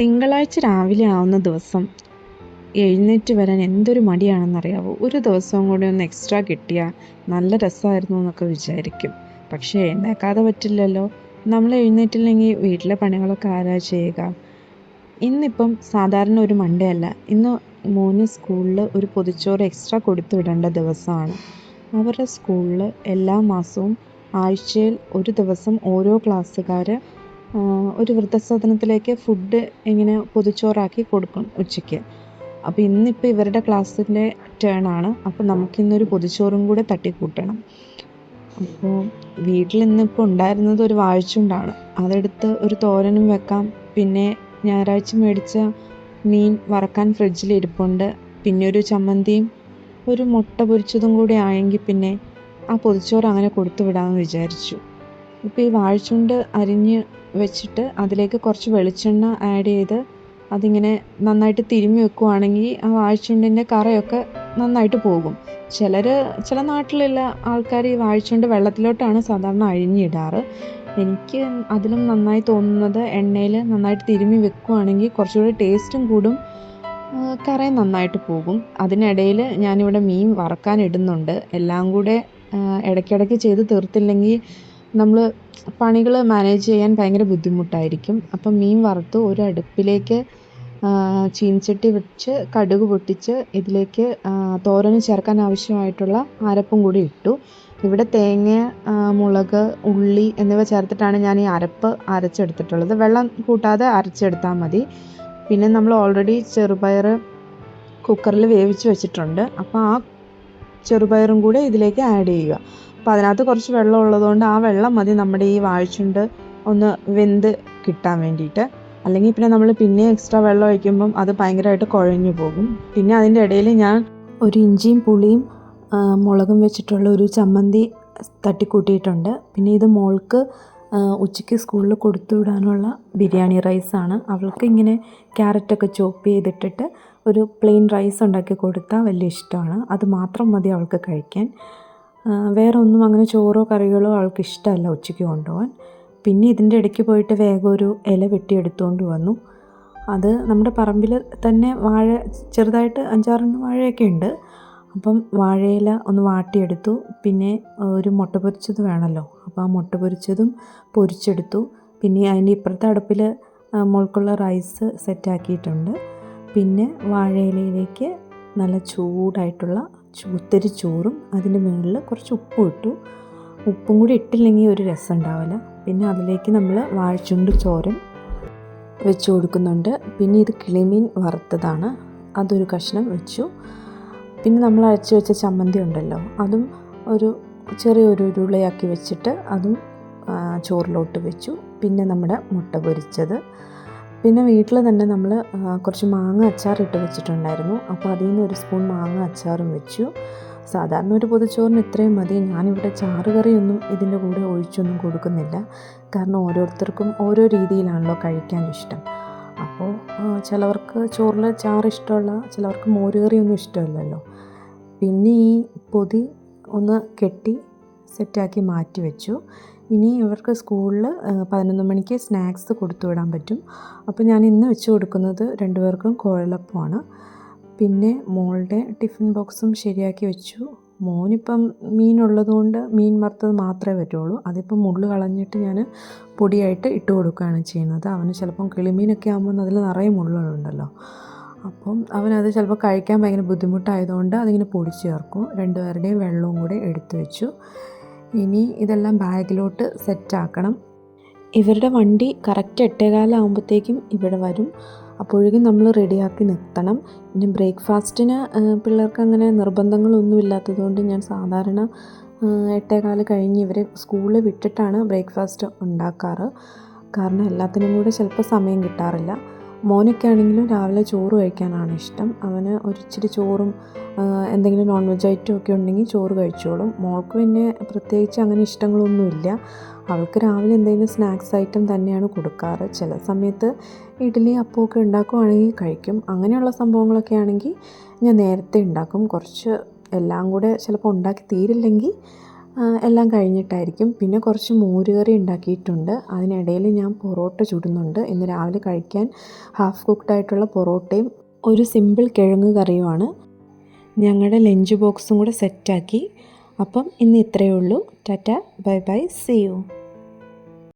തിങ്കളാഴ്ച രാവിലെ ആവുന്ന ദിവസം എഴുന്നേറ്റ് വരാൻ എന്തൊരു മടിയാണെന്നറിയാവോ? ഒരു ദിവസവും കൂടി ഒന്ന് എക്സ്ട്രാ കിട്ടിയാൽ നല്ല രസമായിരുന്നു എന്നൊക്കെ വിചാരിക്കും. പക്ഷേ എഴുന്നേക്കാതെ പറ്റില്ലല്ലോ. നമ്മൾ എഴുന്നേറ്റില്ലെങ്കിൽ വീട്ടിലെ പണികളൊക്കെ ആരാ ചെയ്യുക? ഇന്നിപ്പം സാധാരണ ഒരു മൺഡേ അല്ല. ഇന്ന് മോന് സ്കൂളിൽ ഒരു പൊതിച്ചോറ് എക്സ്ട്രാ കൊടുത്തു വിടേണ്ട ദിവസമാണ്. അവരുടെ സ്കൂളിൽ എല്ലാ മാസവും ആഴ്ചയിൽ ഒരു ദിവസം ഓരോ ക്ലാസ്സുകാർ ഒരു വൃദ്ധസദനത്തിലേക്ക് ഫുഡ് ഇങ്ങനെ പൊതിച്ചോറാക്കി കൊടുക്കും ഉച്ചയ്ക്ക്. അപ്പോൾ ഇന്നിപ്പോൾ ഇവരുടെ ക്ലാസ്സിന്റെ ടേൺ ആണ്. അപ്പോൾ നമുക്കിന്നൊരു പൊതിച്ചോറും കൂടെ തട്ടിക്കൂട്ടണം. അപ്പോൾ വീട്ടിൽ ഇന്നിപ്പോൾ ഉണ്ടായിരുന്നത് ഒരു വാഴച്ചുണ്ടാണ്. അതെടുത്ത് ഒരു തോരനും വെക്കാം. പിന്നെ ഞായറാഴ്ച മേടിച്ച മീൻ വറക്കാൻ ഫ്രിഡ്ജിൽ ഇരിപ്പുണ്ട്. പിന്നെ ഒരു ചമ്മന്തിയും ഒരു മുട്ട പൊരിച്ചതും കൂടി ആയെങ്കിൽ പിന്നെ ആ പൊതിച്ചോറ് അങ്ങനെ കൊടുത്തു വിടാമെന്ന് വിചാരിച്ചു. ഇപ്പോൾ ഈ വാഴച്ചുണ്ട് അരിഞ്ഞ് വെച്ചിട്ട് അതിലേക്ക് കുറച്ച് വെളിച്ചെണ്ണ ആഡ് ചെയ്ത് അതിങ്ങനെ നന്നായിട്ട് തിരുമ്മി വെക്കുവാണെങ്കിൽ ആ വാഴച്ചുണ്ടിന്റെ കറയൊക്കെ നന്നായിട്ട് പോകും. ചിലർ ചില നാട്ടിലുള്ള ആൾക്കാർ ഈ വാഴച്ചുണ്ട് വെള്ളത്തിലോട്ടാണ് സാധാരണ അഴിഞ്ഞിടാറ്. എനിക്ക് അതിലും നന്നായി തോന്നുന്നത് എണ്ണയിൽ നന്നായിട്ട് തിരുമ്മി വെക്കുവാണെങ്കിൽ കുറച്ചുകൂടി ടേസ്റ്റും കൂടും കറയും നന്നായിട്ട് പോകും. അതിനിടയിൽ ഞാനിവിടെ മീൻ വറക്കാൻ ഇടുന്നുണ്ട്. എല്ലാം കൂടെ ഇടയ്ക്കിടയ്ക്ക് ചെയ്ത് തീർത്തില്ലെങ്കിൽ നമ്മൾ പണികൾ മാനേജ് ചെയ്യാൻ ഭയങ്കര ബുദ്ധിമുട്ടായിരിക്കും. അപ്പം മീൻ വറുത്ത് ഒരു അടുപ്പിലേക്ക് ചീനച്ചട്ടി വെച്ച് കടുക് പൊട്ടിച്ച് ഇതിലേക്ക് തോരന് ചേർക്കാൻ ആവശ്യമായിട്ടുള്ള അരപ്പും കൂടി ഇട്ടു. ഇവിടെ തേങ്ങ മുളക് ഉള്ളി എന്നിവ ചേർത്തിട്ടാണ് ഞാൻ ഈ അരപ്പ് അരച്ചെടുത്തിട്ടുള്ളത്. വെള്ളം കൂട്ടാതെ അരച്ചെടുത്താൽ മതി. പിന്നെ നമ്മൾ ഓൾറെഡി ചെറുപയർ കുക്കറിൽ വേവിച്ച് വെച്ചിട്ടുണ്ട്. അപ്പോൾ ആ ചെറുപയറും കൂടെ ഇതിലേക്ക് ആഡ് ചെയ്യുക. അപ്പോൾ അതിനകത്ത് കുറച്ച് വെള്ളം ഉള്ളതുകൊണ്ട് ആ വെള്ളം മതി നമ്മുടെ ഈ വാഴച്ചുണ്ട് ഒന്ന് വെന്ത് കിട്ടാൻ വേണ്ടിയിട്ട്. അല്ലെങ്കിൽ പിന്നെ നമ്മൾ പിന്നെ എക്സ്ട്രാ വെള്ളം ഒഴിക്കുമ്പം അത് ഭയങ്കരമായിട്ട് കുഴഞ്ഞു പോകും. പിന്നെ അതിന്റെ ഇടയിൽ ഞാൻ ഒരു ഇഞ്ചിയും പുളിയും മുളകും വെച്ചിട്ടുള്ള ഒരു ചമ്മന്തി തട്ടിക്കൂട്ടിയിട്ടുണ്ട്. പിന്നെ ഇത് മോൾക്ക് ഉച്ചയ്ക്ക് സ്കൂളിൽ കൊടുത്തു വിടാനുള്ള ബിരിയാണി റൈസാണ്. അവൾക്ക് ഇങ്ങനെ ക്യാരറ്റൊക്കെ ചോപ്പ് ചെയ്തിട്ടിട്ട് ഒരു പ്ലെയിൻ റൈസ് ഉണ്ടാക്കി കൊടുത്താൽ വലിയ ഇഷ്ടമാണ്. അത് മാത്രം മതി അവൾക്ക് കഴിക്കാൻ. വേറെ ഒന്നും അങ്ങനെ ചോറോ കറികളോ ആൾക്ക് ഇഷ്ടമല്ല ഉച്ചയ്ക്ക് കൊണ്ടുപോകാൻ. പിന്നെ ഇതിന്റെ ഇടയ്ക്ക് പോയിട്ട് വേഗം ഒരു ഇല വെട്ടിയെടുത്തുകൊണ്ട് വന്നു. അത് നമ്മുടെ പറമ്പിൽ തന്നെ വാഴ ചെറുതായിട്ട് അഞ്ചാറെണ്ണം വാഴയൊക്കെ ഉണ്ട്. അപ്പം വാഴയില ഒന്ന് വാട്ടിയെടുത്തു. പിന്നെ ഒരു മുട്ട പൊരിച്ചത് വേണമല്ലോ. അപ്പോൾ ആ മുട്ട പൊരിച്ചതും പൊരിച്ചെടുത്തു. പിന്നെ അതിന്റെ ഇപ്പുറത്തെ അടുപ്പിൽ മുൾക്കുള്ള റൈസ് സെറ്റാക്കിയിട്ടുണ്ട്. പിന്നെ വാഴയിലയിലേക്ക് നല്ല ചൂടായിട്ടുള്ള ഒത്തിരി ചോറും അതിന്റെ മുകളിൽ കുറച്ച് ഉപ്പും ഇട്ടു. ഉപ്പും കൂടി ഇട്ടില്ലെങ്കിൽ ഒരു രസം ഉണ്ടാവില്ല. പിന്നെ അതിലേക്ക് നമ്മൾ വാഴച്ചുണ്ട് ചോറും വെച്ച് കൊടുക്കുന്നുണ്ട്. പിന്നെ ഇത് കിളിമീൻ വറുത്തതാണ്. അതൊരു കഷ്ണം വെച്ചു. പിന്നെ നമ്മൾ അരച്ച് വെച്ച ചമ്മന്തി ഉണ്ടല്ലോ അതും ഒരു ചെറിയൊരു ഉരുളയാക്കി വെച്ചിട്ട് അതും ചോറിലോട്ട് വെച്ചു. പിന്നെ നമ്മുടെ മുട്ട പൊരിച്ചത്. പിന്നെ വീട്ടിൽ തന്നെ നമ്മൾ കുറച്ച് മാങ്ങ അച്ചാർ ഇട്ട് വെച്ചിട്ടുണ്ടായിരുന്നു. അപ്പോൾ അതിൽ നിന്ന് ഒരു സ്പൂൺ മാങ്ങ അച്ചാറും വെച്ചു. സാധാരണ ഒരു പൊതിച്ചോറിന് ഇത്രയും മതി. ഞാനിവിടെ ചാറ് കറിയൊന്നും ഇതിന്റെ കൂടെ ഒഴിച്ചൊന്നും കൊടുക്കുന്നില്ല. കാരണം ഓരോരുത്തർക്കും ഓരോ രീതിയിലാണല്ലോ കഴിക്കാൻ ഇഷ്ടം. അപ്പോൾ ചിലവർക്ക് ചോറിൽ ചാറ് ഇഷ്ടമുള്ള ചിലവർക്ക് മോരുകറിയൊന്നും ഇഷ്ടമല്ലല്ലോ. പിന്നെ ഈ പൊതി ഒന്ന് കെട്ടി സെറ്റാക്കി മാറ്റി വെച്ചു. ഇനി ഇവർക്ക് സ്കൂളിൽ പതിനൊന്ന് മണിക്ക് സ്നാക്സ് കൊടുത്തു വിടാൻ പറ്റും. അപ്പോൾ ഞാൻ ഇന്ന് വെച്ച് കൊടുക്കുന്നത് രണ്ടുപേർക്കും കുഴലപ്പമാണ് പിന്നെ മോളുടെ ടിഫിൻ ബോക്സും ശരിയാക്കി വെച്ചു. മോനിപ്പം മീനുള്ളതുകൊണ്ട് മീൻ വറുത്തത് മാത്രമേ പറ്റുള്ളൂ. അതിപ്പം മുള്ളു കളഞ്ഞിട്ട് ഞാൻ പൊടിയായിട്ട് ഇട്ട് കൊടുക്കുകയാണ് ചെയ്യുന്നത്. അവന് ചിലപ്പം കിളിമീനൊക്കെ ആകുമ്പോൾ അതിൽ നിറയെ മുള്ളുകളുണ്ടല്ലോ. അപ്പം അവനത് ചിലപ്പോൾ കഴിക്കാൻ ഭയങ്കര ബുദ്ധിമുട്ടായതുകൊണ്ട് അതിങ്ങനെ പൊടിച്ച് ചേർക്കും. രണ്ടുപേരുടെയും വെള്ളവും കൂടെ എടുത്തു വെച്ചു. ഇനി ഇതെല്ലാം ബാഗിലോട്ട് സെറ്റാക്കണം. ഇവരുടെ വണ്ടി കറക്റ്റ് എട്ടേകാലാകുമ്പോഴത്തേക്കും ഇവിടെ വരും. അപ്പോഴേക്കും നമ്മൾ റെഡിയാക്കി നിർത്തണം. പിന്നെ ബ്രേക്ക്ഫാസ്റ്റിന് പിള്ളേർക്ക് അങ്ങനെ നിർബന്ധങ്ങളൊന്നും ഇല്ലാത്തതുകൊണ്ട് ഞാൻ സാധാരണ എട്ടേകാൽ കഴിഞ്ഞ് ഇവരെ സ്കൂളിൽ വിട്ടിട്ടാണ് ബ്രേക്ക്ഫാസ്റ്റ് ഉണ്ടാക്കാറ്. കാരണം എല്ലാത്തിനും കൂടെ ചിലപ്പോൾ സമയം കിട്ടാറില്ല. മോനൊക്കെ ആണെങ്കിലും രാവിലെ ചോറ് കഴിക്കാനാണ് ഇഷ്ടം. അവന് ഒരിച്ചിരി ചോറും എന്തെങ്കിലും നോൺ വെജ് ഐറ്റം ഒക്കെ ഉണ്ടെങ്കിൽ ചോറ് കഴിച്ചോളും. മോൾക്ക് പിന്നെ പ്രത്യേകിച്ച് അങ്ങനെ ഇഷ്ടങ്ങളൊന്നുമില്ല. അവൾക്ക് രാവിലെ എന്തെങ്കിലും സ്നാക്സ് ഐറ്റം തന്നെയാണ് കൊടുക്കാറ്. ചില സമയത്ത് ഇഡ്ഡലി അപ്പമൊക്കെ ഉണ്ടാക്കുവാണെങ്കിൽ കഴിക്കും. അങ്ങനെയുള്ള സംഭവങ്ങളൊക്കെ ആണെങ്കിൽ ഞാൻ നേരത്തെ ഉണ്ടാക്കും. കുറച്ച് എല്ലാം കൂടെ ചിലപ്പോൾ ഉണ്ടാക്കി തീരില്ലെങ്കിൽ എല്ലാം കഴിഞ്ഞിട്ടായിരിക്കും. പിന്നെ കുറച്ച് മോരുകറി ഉണ്ടാക്കിയിട്ടുണ്ട്. അതിനിടയിൽ ഞാൻ പൊറോട്ട ചുടുന്നുണ്ട്. ഇന്ന് രാവിലെ കഴിക്കാൻ ഹാഫ് കുക്ക്ഡ് ആയിട്ടുള്ള പൊറോട്ടയും ഒരു സിമ്പിൾ കിഴങ്ങ് കറിയുമാണ്. ഞങ്ങളുടെ ലഞ്ച് ബോക്സും കൂടെ സെറ്റാക്കി അപ്പം ഇന്ന് ഇത്രയേ ഉള്ളൂ. Tata bye bye see you